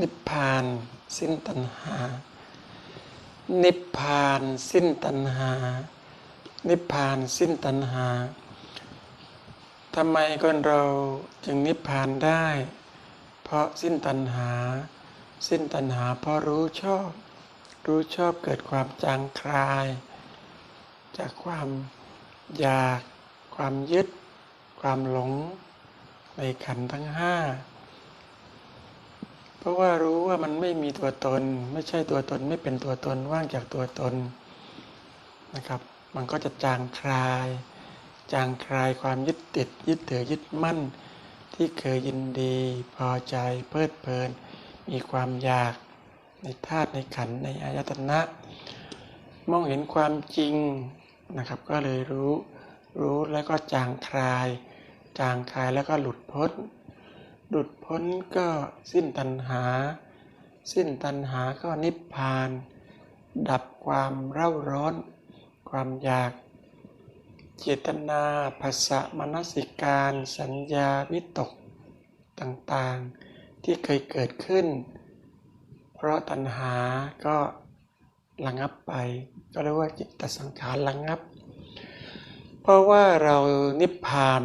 นิพพานสิ้นตัณหา นิพพานสิ้นตัณหา นิพพานสิ้นตัณหาทำไมคนเราจึงนิพพานได้ เพราะสิ้นตัณหา สิ้นตัณหาเพราะรู้ชอบ รู้ชอบเกิดความจางคลาย จากความอยาก ความยึด ความหลงในขันธ์ทั้งห้า เพราะว่ารู้ว่ามันไม่มีตัวตน ไม่ใช่ตัวตนไม่เป็นตัวตนว่างจากตัวตนนะครับ มันก็จะจางคลาย จางคลายความยึดติด ยึดถือยึดมั่น ที่เคยยินดี พอใจเพลิดเพลิน มีความอยากในธาตุในขันในอายตนะ มองเห็นความจริงนะครับ ก็เลยรู้รู้แล้วก็จางคลาย จางคลายแล้วก็หลุดพ้น หลุดพ้นก็สิ้นตัณหา สิ้นตัณหาก็นิพพาน ดับความเร่าร้อน ความอยาก เจตนาภาษะมนสิการ สัญญาวิตกต่างๆ ที่เคยเกิดขึ้น เพราะตัณหาก็ระงับไป ก็เรียกว่าจิตตสังขารระงับ เพราะว่าเรานิพพาน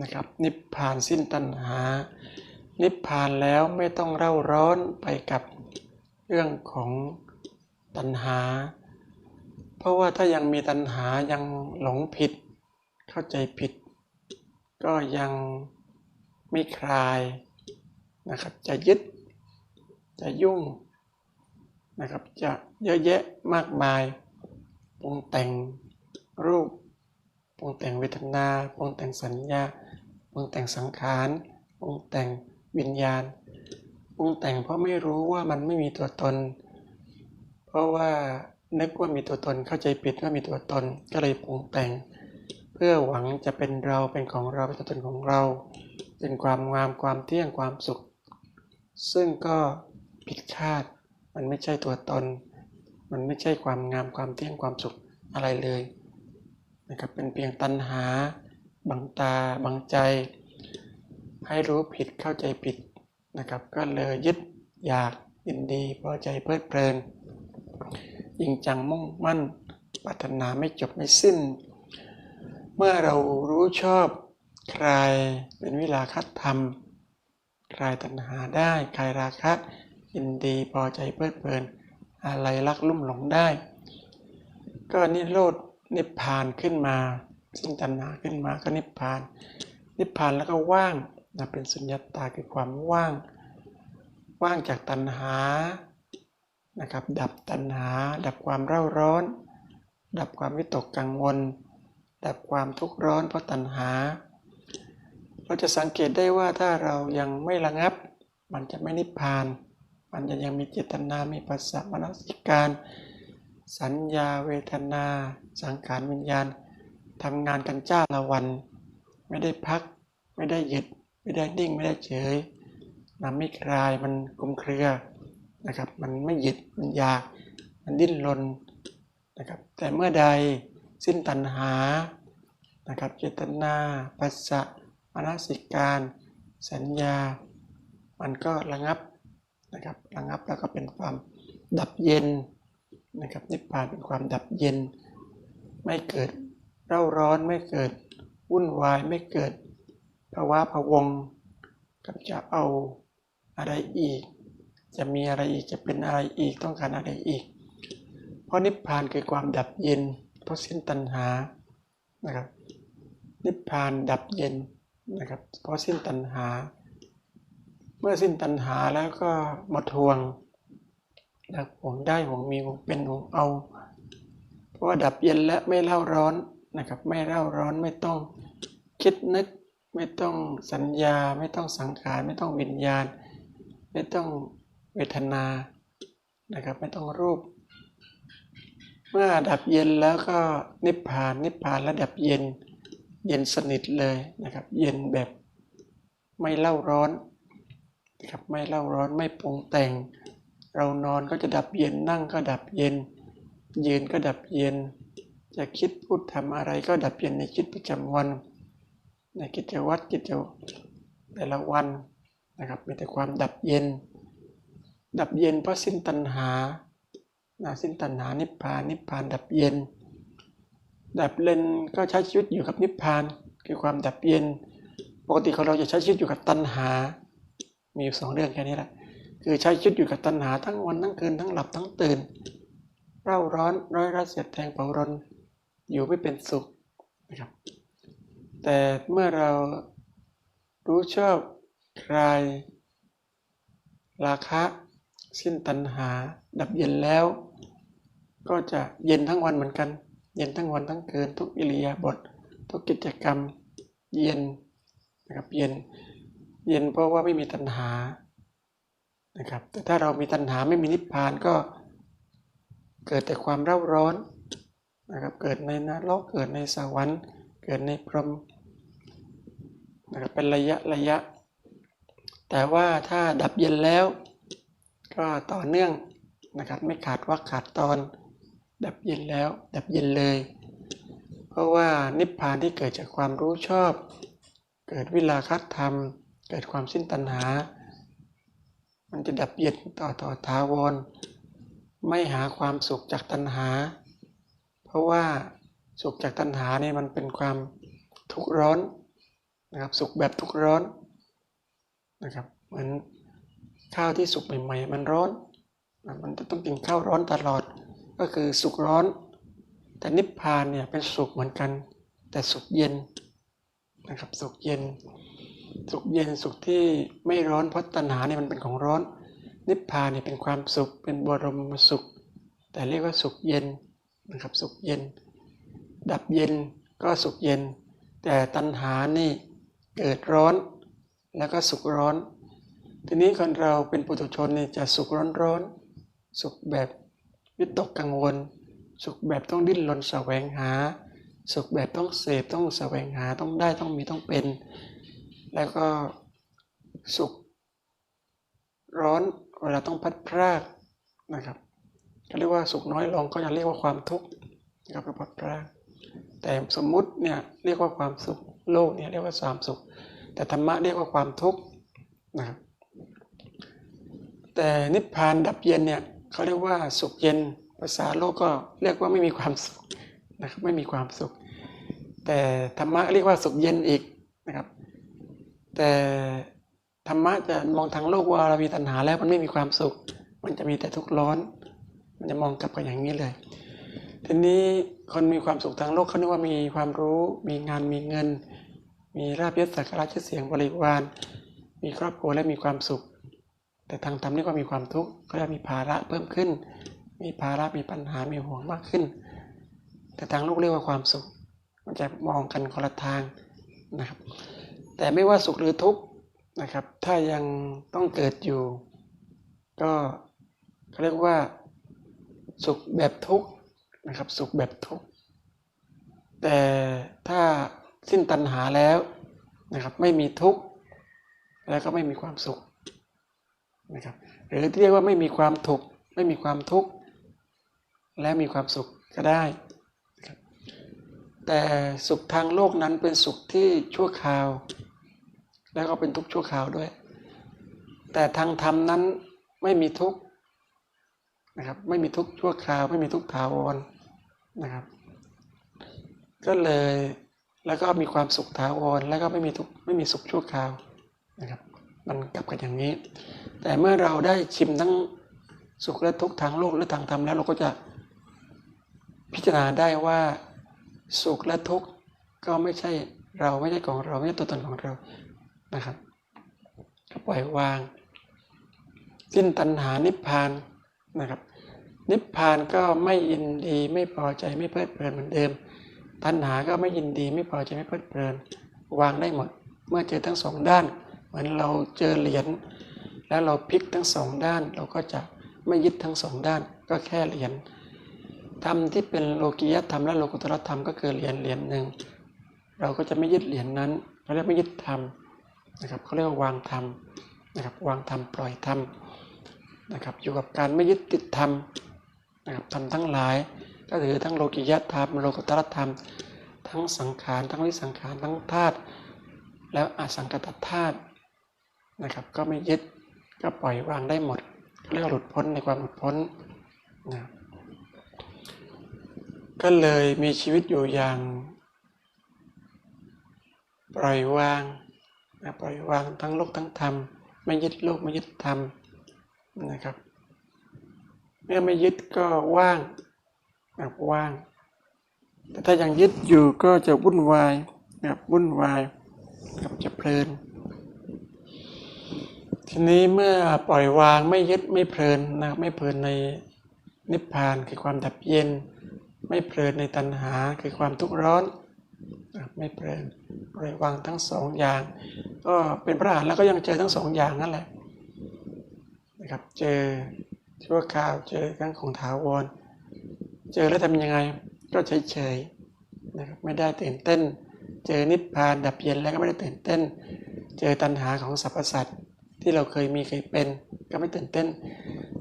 นะครับนิพพานสิ้นตัณหา นิพพานแล้วไม่ต้องเร่าร้อนไปกับเรื่องของตัณหา เพราะว่าถ้ายังมีตัณหายังหลงผิด เข้าใจผิด ก็ยังไม่คลายนะครับ จะยึด จะยุ่งนะครับ จะเยอะแยะมากมายปรุงแต่งรูปปรุงแต่งเวทนาปรุงแต่งสัญญาปรุงแต่งสังขารปรุงแต่ง วิญญาณปรุงแต่งเพราะไม่รู้ว่ามันไม่มีตัวตน เพราะว่านึกว่ามีตัวตนเข้าใจผิดว่ามีตัวตนก็เลยปรุงแต่ง เพื่อหวังจะเป็นเราเป็นของเราเป็นตัวตนของเรา เป็นความงามความเที่ยงความสุข ซึ่งก็ผิดคาดมันไม่ใช่ตัวตน มันไม่ใช่ความงามความเที่ยงความสุขอะไรเลยนะครับเป็นเพียงตัณหาบังตาบังใจ ให้รู้ผิดเข้าใจผิดนะครับ ก็เลยยึดอยากยินดีพอใจเพลิดเพลินยิงจังมุ่งมั่นปรารถนาไม่จบไม่สิ้น เมื่อเรารู้ชอบคลายเป็นวิลาคัตธรรมคลายตัณหาได้คลายราคะยินดีพอใจเพลิดเพลิน อะไรรักลุ่มหลงได้ ก็นิโรธนิพพานขึ้นมา สิ้นตัณหาขึ้นมาก็นิพพาน นิพพานแล้วก็ว่าง นะเป็นสุญญตาคือความว่าง ว่างจากตัณหานะครับดับตัณหา ดับความเร่าร้อน ดับความวิตกกังวล ดับความทุกข์ร้อนเพราะตัณหา เราจะสังเกตได้ว่าถ้าเรายังไม่ระงับ มันจะไม่นิพพาน มันจะยังมีเจตนา มีภาษามนสิการ สัญญาเวทนา สังขารวิญญาณทำงานกันจ้าละวัน ไม่ได้พัก ไม่ได้หยุด ไม่ได้นิ่งไม่ได้เฉยมันไม่คลายมันกลมเครือนะครับ มันไม่หยุดมันอยาก มันดิ้นรนนะครับ แต่เมื่อใดสิ้นตัณหานะครับ เจตนาปัสสะมนสิการ สัญญา มันก็ระงับนะครับระงับแล้วก็เป็นความดับเย็นนะครับนิพพานเป็นความดับเย็น ไม่เกิดเร่าร้อนไม่เกิดวุ่นวายไม่เกิด ภาวะพะวงกับจะเอาอะไรอีก จะมีอะไรอีกจะเป็นอะไรอีกต้องการอะไรอีก เพราะนิพพานคือความดับเย็น เพราะสิ้นตัณหานะครับนิพพานดับเย็นนะครับ เพราะสิ้นตัณหา เมื่อสิ้นตัณหาแล้วก็มาทวงดับห่วงได้ห่วงมีห่วงเป็นห่วงเอา เพราะว่าดับเย็นและไม่เล่าร้อนนะครับ ไม่เล่าร้อนไม่ต้องคิดนึก ไม่ต้องสัญญา ไม่ต้องสังขาร ไม่ต้องวิญญาณ ไม่ต้องเวทนานะครับ ไม่ต้องรูป เมื่อดับเย็นแล้วก็นิพพานนิพพานแล้วดับเย็น เย็นสนิทเลยนะครับ เย็นแบบไม่เล่าร้อนนะครับไม่เล่าร้อนไม่ปรุงแต่ง เรานอนก็จะดับเย็นนั่งก็ดับเย็น ยืนก็ดับเย็น จะคิดพูดทำอะไรก็ดับเย็นในชีวิตประจำวัน ในกิจวัตรกิจแต่ละวันนะครับมีแต่ความดับเย็น ดับเย็นเพราะสิ้นตัณหานะสิ้นตัณหานิพพานนิพพานดับเย็น ดับเย็นก็ใช้ชีวิตอยู่กับนิพพาน คือความดับเย็น ปกติของเราจะใช้ชีวิตอยู่กับตัณหา มีอยู่สองเรื่องแค่นี้แหละคือใช้ชีวิตอยู่กับตัณหาทั้งวันทั้งคืนทั้งหลับทั้งตื่นเร่าร้อนร้อยรัดเสียดแทงเผารนอยู่ไม่เป็นสุขนะครับ แต่เมื่อเรารู้ชอบคลายราคะสิ้นตัณหา ดับเย็นแล้ว ก็จะเย็นทั้งวันเหมือนกัน เย็นทั้งวันทั้งคืนทุกอิริยาบถทุกกิจกรรม เย็นนะครับเย็น เย็นเพราะว่าไม่มีตัณหานะครับแต่ถ้าเรามีตัณหาไม่มีนิพพานก็เกิดแต่ความเร่าร้อนนะครับเกิดในนรกเกิดในสวรรค์ เกิดในพรหม นะครับเป็นระยะระยะ แต่ว่าถ้าดับเย็นแล้ว ก็ต่อเนื่องนะครับไม่ขาดว่าขาดตอน ดับเย็นแล้ว ดับเย็นเลย เพราะว่านิพพานที่เกิดจากความรู้ชอบ เกิดวิลาคัตธรรม เกิดความสิ้นตัณหา มันจะดับเย็นต่อต่อทาวร ไม่หาความสุขจากตัณหา เพราะว่าสุขจากตัณหาเนี่ยมันเป็นความทุกข์ร้อน นะครับสุขแบบทุกร้อนนะครับเหมือนข้าวที่สุกใหม่ๆ มันร้อนนะมันจะต้องกินข้าวร้อนตลอด ก็คือสุกร้อน แต่นิพพานเนี่ยเป็นสุขเหมือนกัน แต่สุขเย็นนะครับสุขเย็น สุขเย็นสุขที่ไม่ร้อนเพราะตัณหาเนี่ยมันเป็นของร้อน นิพพานเนี่ยเป็นความสุขเป็นบรมสุข แต่เรียกว่าสุขเย็นนะครับสุขเย็น ดับเย็นก็สุขเย็น แต่ตัณหานี่ เกิดร้อนแล้วก็สุขร้อน ทีนี้คนเราเป็นปุถุชนนี่จะสุขร้อนร้อน สุขแบบวิตกกังวล สุขแบบต้องดิ้นรนแสวงหา สุขแบบต้องเสพต้องแสวงหาต้องได้ต้องมีต้องเป็น แล้วก็สุข ร้อนเวลาต้องพัดพรากนะครับก็เรียกว่าสุขน้อยลงก็จะเรียกว่าความทุกข์นะครับพัดพราก แต่สมมุติเนี่ยเรียกว่าความสุขโลกเนี่ยเรียกว่าความสุข แต่ธรรมะเรียกว่าความทุกข์นะครับแต่นิพพานดับเย็นเนี่ยเขาเรียกว่าสุขเย็นภาษาโลกก็เรียกว่าไม่มีความสุขนะครับไม่มีความสุข แต่ธรรมะเรียกว่าสุขเย็นอีกนะครับ แต่ธรรมะจะมองทางโลกว่าเรามีตัณหาแล้วมันไม่มีความสุข มันจะมีแต่ทุกข์ร้อน มันจะมองกลับกันอย่างนี้เลย ทีนี้คนมีความสุขทางโลกเขาเรียกว่ามีความรู้ มีงานมีเงิน มีราบยศสักการะชื่อเสียงบริวาร มีครอบครัวและมีความสุข แต่ทางธรรมเรียกว่ามีความทุกข์ก็จะมีภาระเพิ่มขึ้น มีภาระมีปัญหามีห่วงมากขึ้น แต่ทางโลกเรียกว่าความสุข มันจะมองกันคนละทางนะครับ แต่ไม่ว่าสุขหรือทุกข์นะครับ ถ้ายังต้องเกิดอยู่ ก็เขาเรียกว่าสุขแบบทุกข์ นะครับ สุขแบบทุกข์แต่ถ้าสิ้นตัณหาแล้วนะครับ ไม่มีทุกข์แล้วก็ไม่มีความสุขนะครับหรือที่เรียกว่าไม่มีความทุกข์ไม่มีความทุกข์และมีความสุขก็ได้นะครับแต่สุขทางโลกนั้นเป็นสุขที่ชั่วคราว แล้วก็เป็นทุกข์ชั่วคราวด้วย แต่ทางธรรมนั้นไม่มีทุกข์นะครับไม่มีทุกข์ชั่วคราว ไม่มีทุกข์ถาวร นะครับ ก็เลยแล้วก็มีความสุขถาวรแล้วก็ไม่มีทุกไม่มีสุขชั่วคราวนะครับ มันกลับกันอย่างนี้ แต่เมื่อเราได้ชิมทั้งสุขและทุกทางโลกและทางธรรมแล้วเราก็จะพิจารณาได้ว่าสุขและทุกข์ก็ไม่ใช่เราไม่ใช่ของเราไม่ใช่ตัวตนของเรานะครับปล่อยวาง สิ้นตัณหานิพพานนะครับ นิพพานก็ไม่ยินดีไม่พอใจไม่เพลิดเพลินเหมือนเดิม ตัณหาก็ไม่ยินดีไม่พอใจไม่เพลิดเพลิน วางได้หมด เมื่อเจอทั้งสองด้าน เหมือนเราเจอเหรียญแล้วเราพลิกทั้งสองด้าน เราก็จะไม่ยึดทั้งสองด้าน ก็แค่เหรียญธรรมที่เป็นโลกียธรรมและโลกุตตรธรรมก็คือเหรียญเหรียญหนึ่งเราก็จะไม่ยึดเหรียญนั้นเขาเรียกไม่ยึดธรรมนะครับเขาเรียกว่าวางธรรมนะครับวางธรรมปล่อยธรรมนะครับอยู่กับการไม่ยึดติดธรรม นะครับธรรมทั้งหลาย ก็ถือทั้งโลกิยธรรมโลกุตตรธรรม ทั้งสังขารทั้งวิสังขารทั้งธาตุแล้วอสังกตธาตุนะครับก็ไม่ยึดก็ปล่อยวางได้หมดเรียกว่าหลุดพ้นในความหลุดพ้นนะก็เลยมีชีวิตอยู่อย่าง ปล่อยวางนะปล่อยวางทั้งโลกทั้งธรรม ไม่ยึดโลกไม่ยึดธรรมนะครับ เมื่อไม่ยึดก็ว่างแบบว่าง แต่ถ้ายังยึดอยู่ก็จะวุ่นวายแบบวุ่นวายกับจะเพลิน ทีนี้เมื่อปล่อยวางไม่ยึดไม่เพลินนะครับไม่เพลินในนิพพานคือความดับเย็น ไม่เพลินในตัณหาคือความทุกข์ร้อนไม่เพลินปล่อยวางทั้งสองอย่าง ก็เป็นพระอรหันต์แล้วก็ยังเจอทั้งสองอย่างนั่นแหละนะครับเจอ ชั่วคราวเจอครั้งของถาวร เจอแล้วทำยังไง ก็เฉยๆนะครับไม่ได้ตื่นเต้น เจอนิพพานดับเย็นแล้วก็ไม่ได้ตื่นเต้น เจอตัณหาของสรรพสัตว์ที่เราเคยมีเคยเป็น ก็ไม่ตื่นเต้น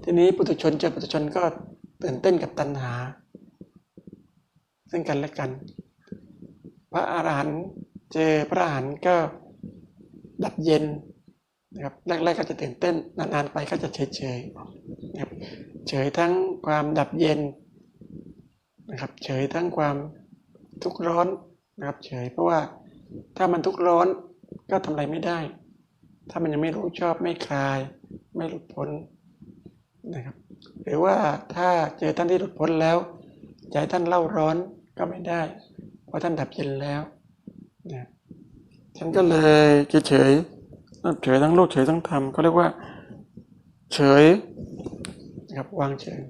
ทีนี้ปุถุชนเจอปุถุชนก็ตื่นเต้นกับตัณหา ซึ่งกันและกัน พระอารหันต์เจอพระอรหันต์ก็ดับเย็นนะครับแรกๆก็จะตื่นเต้นนานๆไปก็จะเฉยๆ นะครับเฉยทั้งความดับเย็นนะครับเฉยทั้งความทุกข์ร้อนนะครับเฉยเพราะว่าถ้ามันทุกข์ร้อนก็ทำอะไรไม่ได้ ถ้ามันยังไม่รู้ชอบไม่คลาย ไม่หลุดพ้นนะครับหรือว่าถ้าเจอท่านที่หลุดพ้นแล้วให้ท่านเล่าร้อนก็ไม่ได้ เพราะท่านดับเย็นแล้วนะฉันก็เลยเฉยเฉยทั้งโลกเฉยทั้งธรรมก็เรียกว่า เฉย นะครับวางเฉย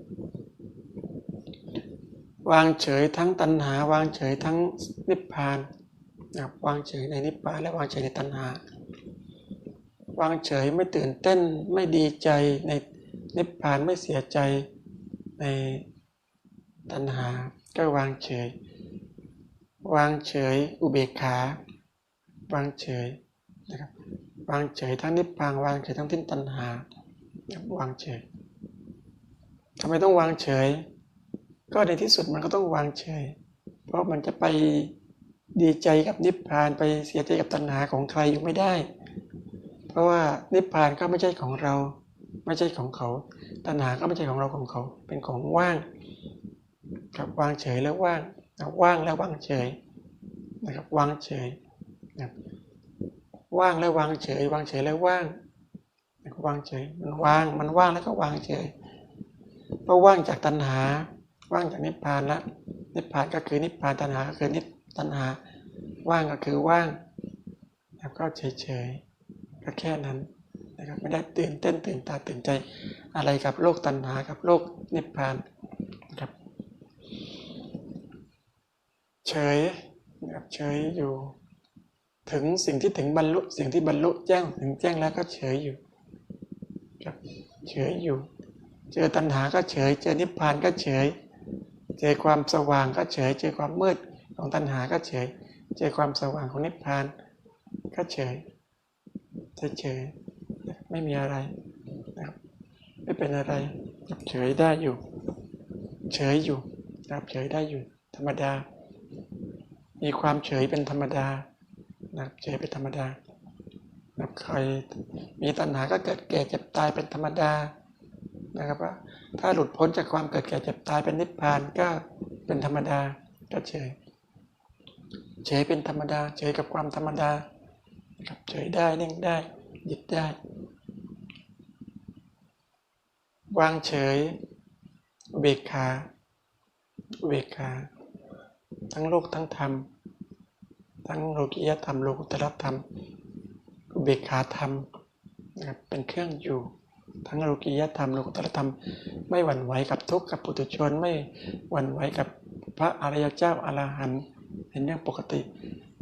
วางเฉยทั้งตัณหาวางเฉยทั้งนิพพานนะครับวางเฉยในนิพพานและวางเฉยในตัณหา วางเฉยไม่ตื่นเต้นไม่ดีใจในนิพพานไม่เสียใจในตัณหา ก็วางเฉย วางเฉยอุเบกขา วางเฉยนะครับวางเฉยทั้งนิพพานวางเฉยทั้งทิ้นตัณหาครับวางเฉย ทำไมต้องวางเฉย ก็ในที่สุดมันก็ต้องวางเฉย เพราะมันจะไปดีใจกับนิพพานไปเสียใจกับตัณหาของใครอยู่ไม่ได้ เพราะว่านิพพานก็ไม่ใช่ของเรา ไม่ใช่ของเขา ตัณหาก็ไม่ใช่ของเราของเขา เป็นของว่างกับวางเฉยแล้วว่างว่างแล้ววางเฉยนะครับวางเฉยนะครับว่างแล้ววางเฉย วางเฉยแล้วว่างวางเฉยมันว่างมันว่างแล้วก็วางเฉย เพราะว่างจากตัณหา ว่างจากนิพพานล้วนิพพานก็คือนิพพานตัณหาก็คือนิพตัณหา ว่างก็คือว่าง แล้วก็เฉยเฉยก็แค่นั้นนะครับไม่ได้ตื่นเต้นตื่นตาตื่นใจอะไรกับโลกตัณหากับโลกนิพพานนะครับเฉยนะครับเฉยอยู่ ถึงสิ่งที่ถึงบรรลุสิ่งที่บรรลุแจ้งถึงแจ้งแล้วก็เฉยอยู่ครับเฉยอยู่ เจอตัณหาก็เฉย เจอนิพพานก็เฉย เจอความสว่างก็เฉย เจอความมืดของตัณหาก็เฉย เจอความสว่างของนิพพานก็เฉยเฉยไม่มีอะไรนะครับไม่เป็นอะไรเฉยได้อยู่ เฉยอยู่นะครับเฉยได้อยู่ ธรรมดา มีความเฉยเป็นธรรมดานะครับเฉยเป็นธรรมดานะครับใครมีตัณหาก็เกิดแก่เจ็บตายเป็นธรรมดา นะครับว่าถ้าหลุดพ้นจากความเกิดแก่เจ็บตายเป็นนิพพานก็เป็นธรรมดาก็เฉย เฉยเป็นธรรมดา เฉยกับความธรรมดาครับเฉยได้นิ่งได้หยุดได้ วางเฉยเบกขาเบกขาทั้งโลกทั้งธรรม ทั้งโลกิยธรรมโลกุตตรธรรมเบกขาธรรมนะครับเป็นเครื่องอยู่ ทั้งโลกิยธรรมโลกุตตรธรรม ไม่หวั่นไหวกับทุกข์กับปุถุชนไม่หวั่นไหวกับพระอริยเจ้าอรหันต์เป็นเรื่องปกติ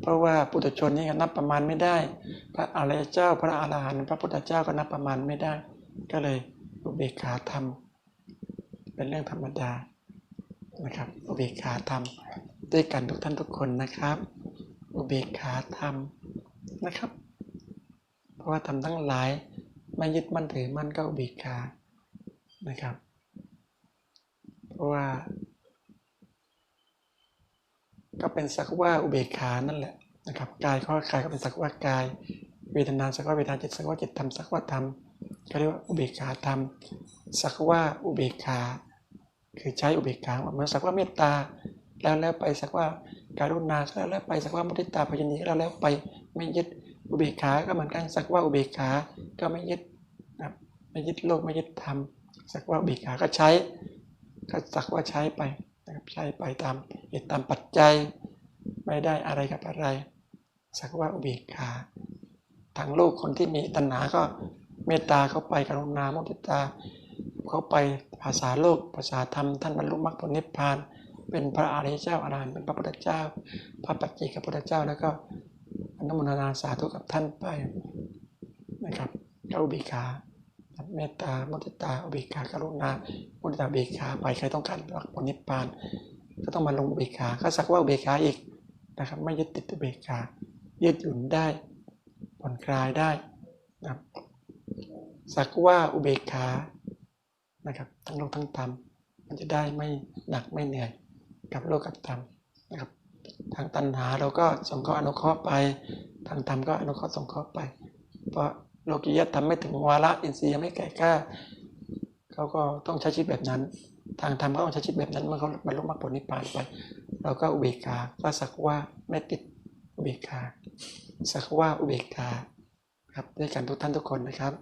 เพราะว่าปุถุชนนี่ก็นับประมาณไม่ได้ พระอริยเจ้าพระอรหันต์พระพุทธเจ้าก็นับประมาณไม่ได้ ก็เลยอุเบกขาธรรม เป็นเรื่องธรรมดานะครับอุเบกขาธรรม ด้วยกันทุกท่านทุกคนนะครับ อุเบกขาธรรมนะครับ เพราะว่าทำทั้งหลาย ไม่ยึดมั่นถือมั่นก็อุเบกขานะครับ เพราะว่า ก็เป็นสักว่าอุเบกขานั่นแหละนะครับกายก็กายก็เป็นสักว่ากาย เวทนาสักว่าเวทนาจิตสักว่าจิตธรรมสักว่าธรรมเขาเรียกว่าอุเบกขาธรรมสักว่าอุเบกขา คือใช้อุเบกขาเหมือนสักว่าเมตตาแล้วแล้วไปสักว่าการุณาแล้วแล้วไปสักว่ามุทิตาพยัญญีก็แล้วแล้วไปไม่ยึดอุเบกขา ก็เหมือนกันสักว่าอุเบกขา ก็ไม่ยึด ไม่ยึดโลกไม่ยึดธรรมสักว่าอุเบกขาก็ใช้ก็สักว่าใช้ไปนะครับใช้ไปตามเหตุตามปัจจัย ไม่ได้อะไรกับอะไร สักว่าอุเบกขาทางโลกคนที่มีตัณหาก็เมตตาเข้าไปกรุณามุทิตาเข้าไปภาษาโลกภาษาธรรมท่านบรรลุมรรคผลนิพพาน เป็นพระอริยเจ้าอรหันต์เป็นพระพุทธเจ้า พระปัจเจกพระพุทธเจ้าแล้วก็อนุโมทนาสาธุกับท่านไปนะครับก็อุเบกขา เมตตามุทิตาอุเบกขากรุณามุทิตาอุเบกขาไปใครต้องการมรรคผลนิพพาน ก็ต้องมาลงอุเบกขาก็สักว่าอุเบกขาอีกนะครับ ไม่ยึดติดอุเบกขายืดหยุ่นได้ผ่อนคลายได้นะครับสักว่าอุเบกขานะครับ ทั้งโลกทั้งธรรมมันจะได้ไม่หนักไม่เหนื่อยกับโลกกับธรรมนะครับ ทางตัณหาเราก็สงเคราะห์อนุเคราะห์ไป ทางธรรมก็อนุเคราะห์สงเคราะห์ไป เพราะ โลกิยะทำไม่ถึงวาระอินทรีย์ยังไม่แก่กล้าเขาก็ต้องใช้ชีวิตแบบนั้น ทางธรรมก็ต้องใช้ชีวิตแบบนั้นเมื่อเขาบรรลุมรรคผลนิพพานไป เราก็อุเบกขาก็สักว่าไม่ติดอุเบกขาสักว่าอุเบกขาครับด้วยกันทุกท่านทุกคนนะครับ